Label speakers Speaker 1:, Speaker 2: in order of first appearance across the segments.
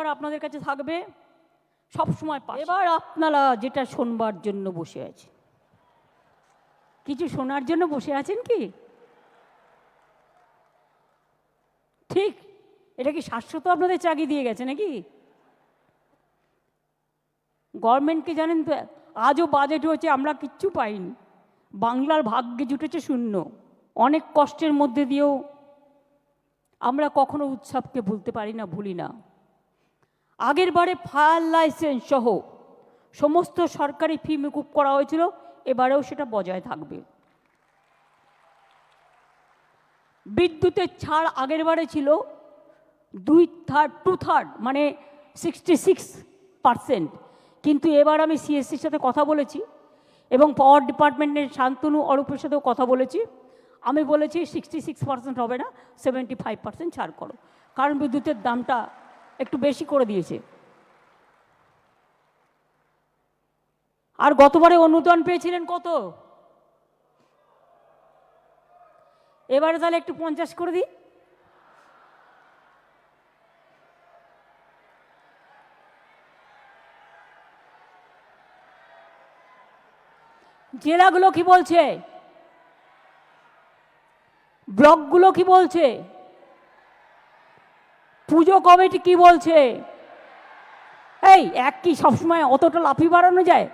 Speaker 1: সরকার আপনাদের কাছে থাকবে, সব সময় এবার আপনারা যেটা শোনবার জন্য বসে আছে কিছু শোনার জন্য বসে আছেন কি? ঠিক, এটা কি শাশ্বত আপনাদের চাকরি দিয়ে গেছে নাকি? গভর্নমেন্টকে জানেন তো, আজও বাজেট হয়েছে, আমরা কিচ্ছু পাইনি। বাংলার ভাগ্যে জুটেছে শূন্য। অনেক কষ্টের মধ্যে দিয়েও আমরা কখনো উৎসবকে ভুলতে পারি না, ভুলি না। আগের বারে ফায়ার লাইসেন্স সহ সমস্ত সরকারি ফি মুকুব করা হয়েছিল, এবারেও সেটা বজায় থাকবে। বিদ্যুতের ছাড় আগের বারে ছিল দুই থার্ড টু থার্ড মানে সিক্সটি সিক্স পারসেন্ট কিন্তু এবার আমি সিএসসির সাথে কথা বলেছি এবং পাওয়ার ডিপার্টমেন্টের শান্তনু অরূপের সাথেও কথা বলেছি। আমি বলেছি সিক্সটি সিক্স পার্সেন্ট হবে না সেভেন্টি ফাইভ পার্সেন্ট ছাড় করো। কারণ বিদ্যুতের দামটা একটু বেশি করে দিয়েছে। আর গতবারে অনুদান পেয়েছিলেন কত? এবারে তাহলে একটু পঞ্চাশ করে দিই। জেলাগুলো কি বলছে? ব্লকগুলো কি বলছে? পুজো কমিটি কি বলছে? এই, এক কি সবসময় অতটা লাফি বাড়ানো যায়?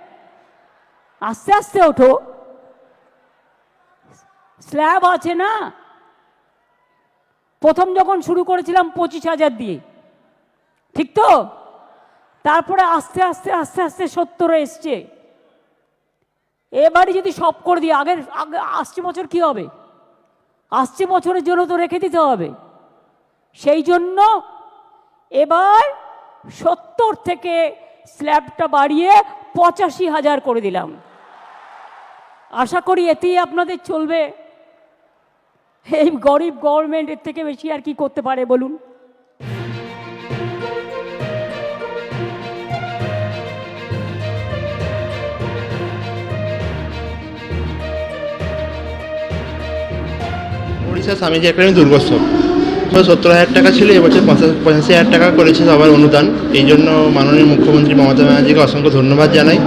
Speaker 1: আস্তে আস্তে ওঠো। স্ল্যাব আছে না? প্রথম যখন শুরু করেছিলাম পঁচিশ হাজার দিয়ে। ঠিক তো? তারপরে আস্তে আস্তে আস্তে আস্তে সত্তরে এসছে। এবারে যদি সব করে দিই, আগের, আগে, আসছে বছর কি হবে? আসছে বছরের জন্য তো রেখে দিতে হবে। সেই জন্য এবার সত্তর থেকে স্ল্যাবটা বাড়িয়ে পঁচাশি হাজার করে দিলাম। আশা করি এতেই আপনাদের চলবে। এই গরিব গভর্নমেন্ট এর থেকে বেশি আর কি করতে পারে বলুন।
Speaker 2: উড়িষ্যা স্বামীজি একাডেমি দুর্গোৎসব। সত্তর হাজার টাকা ছিল এবছর পঁচাশি হাজার টাকা করেছে সবার অনুদান। এই জন্য মাননীয় মুখ্যমন্ত্রী মমতা ব্যানার্জিকে অসংখ্য ধন্যবাদ জানাই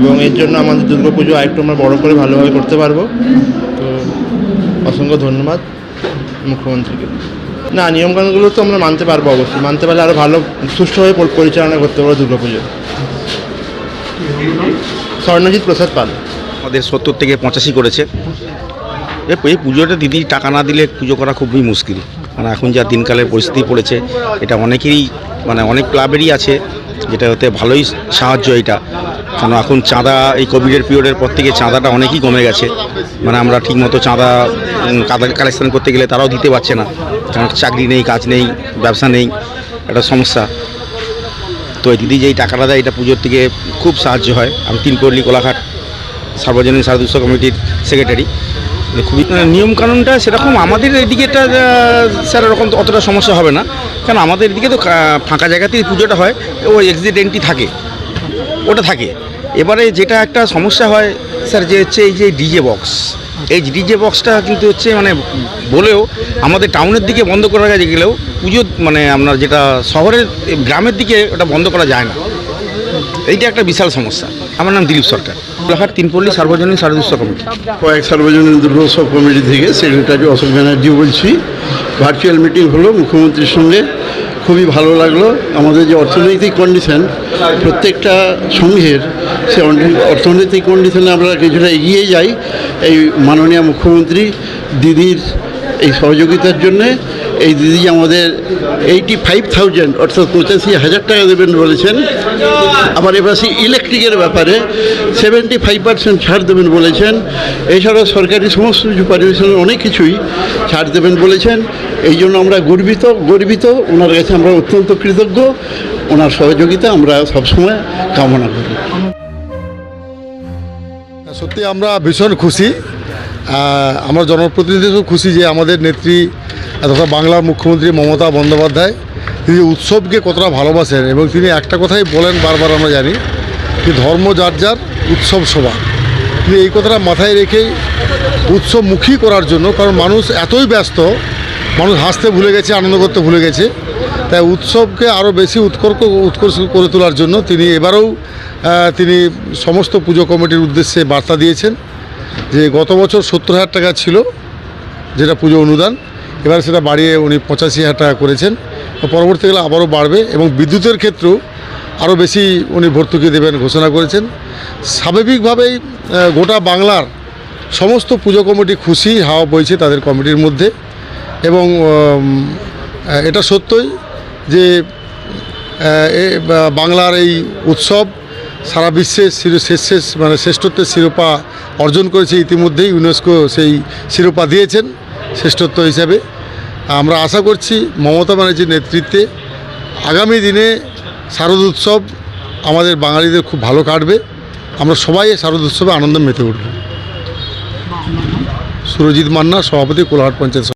Speaker 2: এবং এর জন্য আমাদের দুর্গা পুজো আরেকটু আমরা বড়ো করে ভালোভাবে করতে পারব। তো অসংখ্য ধন্যবাদ মুখ্যমন্ত্রীকে। না, নিয়মকানুনগুলো তো আমরা মানতে পারব অবশ্যই। মানতে পারলে আরও ভালো, সুষ্ঠুভাবে পরিচালনা করতে পারব দুর্গা পুজো। স্বর্ণজিৎ প্রসাদ পাল।
Speaker 3: আমাদের সত্তর থেকে পঁচাশি করেছে। এই পুজোটা দিদি টাকা না দিলে পুজো করা খুবই মুশকিল। মানে এখন যা দিনকালের পরিস্থিতি পড়েছে, এটা অনেকেরই মানে অনেক ক্লাবেরই আছে, যেটা হতে ভালোই সাহায্য এটা কারণ এখন চাঁদা, এই কোভিডের পিরিয়ডের পর থেকে চাঁদাটা অনেকই কমে গেছে। মানে আমরা ঠিকমতো চাঁদা কালেকশন করতে গেলে তারাও দিতে পারছে না। কারণ চাকরি নেই, কাজ নেই, ব্যবসা নেই, একটা সমস্যা। তো এই দিদি যেই টাকাটা দেয়, এটা পুজোর থেকে খুব সাহায্য হয়। আমি তিন পল্লী কোলাঘাট সার্বজনীন সারদুস্ব কমিটির সেক্রেটারি খুবই নিয়মকানুনটা সেরকম আমাদের এদিকেটা স্যার এরকম অতটা সমস্যা হবে না। কারণ আমাদের এদিকে তো ফাঁকা জায়গাতেই পুজোটা হয় ওই এক্সিডেন্টই থাকে ওটা থাকে। এবারে যেটা একটা সমস্যা হয় স্যার যে হচ্ছে এই যে ডিজে বক্স এই ডিজে বক্সটা কিন্তু হচ্ছে মানে বলেও আমাদের টাউনের দিকে বন্ধ করা গেছে গেলেও পুজো মানে আপনার যেটা শহরের গ্রামের দিকে ওটা বন্ধ করা যায় না। এইটা একটা বিশাল সমস্যা। আমার নাম দিলীপ সরকার। কোলাঘাট তিনপল্লী সার্বজনীন সারদুস্ব কমিটি।
Speaker 4: কয়েক সার্বজনীন দুর্গোৎসব কমিটি থেকে সেক্রেটারি অশোক ব্যানার্জি বলছি। ভার্চুয়াল মিটিং হলো, মুখ্যমন্ত্রীর সঙ্গে খুবই ভালো লাগল। আমাদের যে অর্থনৈতিক কন্ডিশন প্রত্যেকটা সংঘের সে অর্থনৈতিক কন্ডিশনে আমরা কিছুটা এগিয়ে যাই। এই মাননীয় মুখ্যমন্ত্রী, দিদির এই সহযোগিতার জন্যে এই দিদি আমাদের এইটি ফাইভ থাউজেন্ড অর্থাৎ পঁচাশি হাজার টাকা দেবেন বলেছেন। আবার এবার ইলেকট্রিকের ব্যাপারে সেভেন্টি ফাইভ পার্সেন্ট ছাড় দেবেন বলেছেন। এছাড়াও সরকারি সমস্ত কিছু পারমিশনের অনেক কিছুই ছাড় দেবেন বলেছেন। এই জন্য আমরা গর্বিত গর্বিত। ওনার কাছে আমরা অত্যন্ত কৃতজ্ঞ। ওনার সহযোগিতা আমরা সবসময় কামনা করি।
Speaker 5: সত্যি আমরা ভীষণ খুশি। আমরা জনপ্রতিনিধিও খুশি যে আমাদের নেত্রী তথা বাংলার মুখ্যমন্ত্রী মমতা বন্দ্যোপাধ্যায়, তিনি উৎসবকে কতটা ভালোবাসেন এবং তিনি একটা কথাই বলেন বারবার আমরা জানি যে ধর্ম যার যার, উৎসব সবার। তিনি এই কথাটা মাথায় রেখেই উৎসবমুখী করার জন্য, কারণ মানুষ এতই ব্যস্ত, মানুষ হাসতে ভুলে গেছে, আনন্দ করতে ভুলে গেছে, তাই উৎসবকে আরও বেশি উৎকর্ষ উৎকর্ষ করে তোলার জন্য তিনি এবারেও তিনি সমস্ত পুজো কমিটির উদ্দেশ্যে বার্তা দিয়েছেন যে গত বছর সত্তর হাজার টাকা ছিল যেটা পুজো অনুদান এবার সেটা বাড়িয়ে উনি পঁচাশি হাজার টাকা করেছেন। পরবর্তীকালে আবারও বাড়বে এবং বিদ্যুতের ক্ষেত্রেও আরও বেশি উনি ভর্তুকি দেবেন ঘোষণা করেছেন। স্বাভাবিকভাবেই গোটা বাংলার সমস্ত পুজো কমিটি খুশি হাওয়া বইছে তাদের কমিটির মধ্যে এবং এটা সত্যই যে বাংলার এই উৎসব সারা বিশ্বে শেষ মানে শ্রেষ্ঠত্বের শিরোপা অর্জন করেছে ইতিমধ্যেই ইউনেস্কো সেই শিরোপা দিয়েছেন। শ্রেষ্ঠত্ব হিসাবে। আমরা আশা করছি মমতা ব্যানার্জির নেতৃত্বে আগামী দিনে শারদ উৎসব আমাদের বাঙালিদের খুব ভালো কাটবে। আমরা সবাই শারদ উৎসবে আনন্দ মেতে উঠব। সুরজিৎ মান্না, সভাপতি, কোলাহাট পঞ্চায়েত।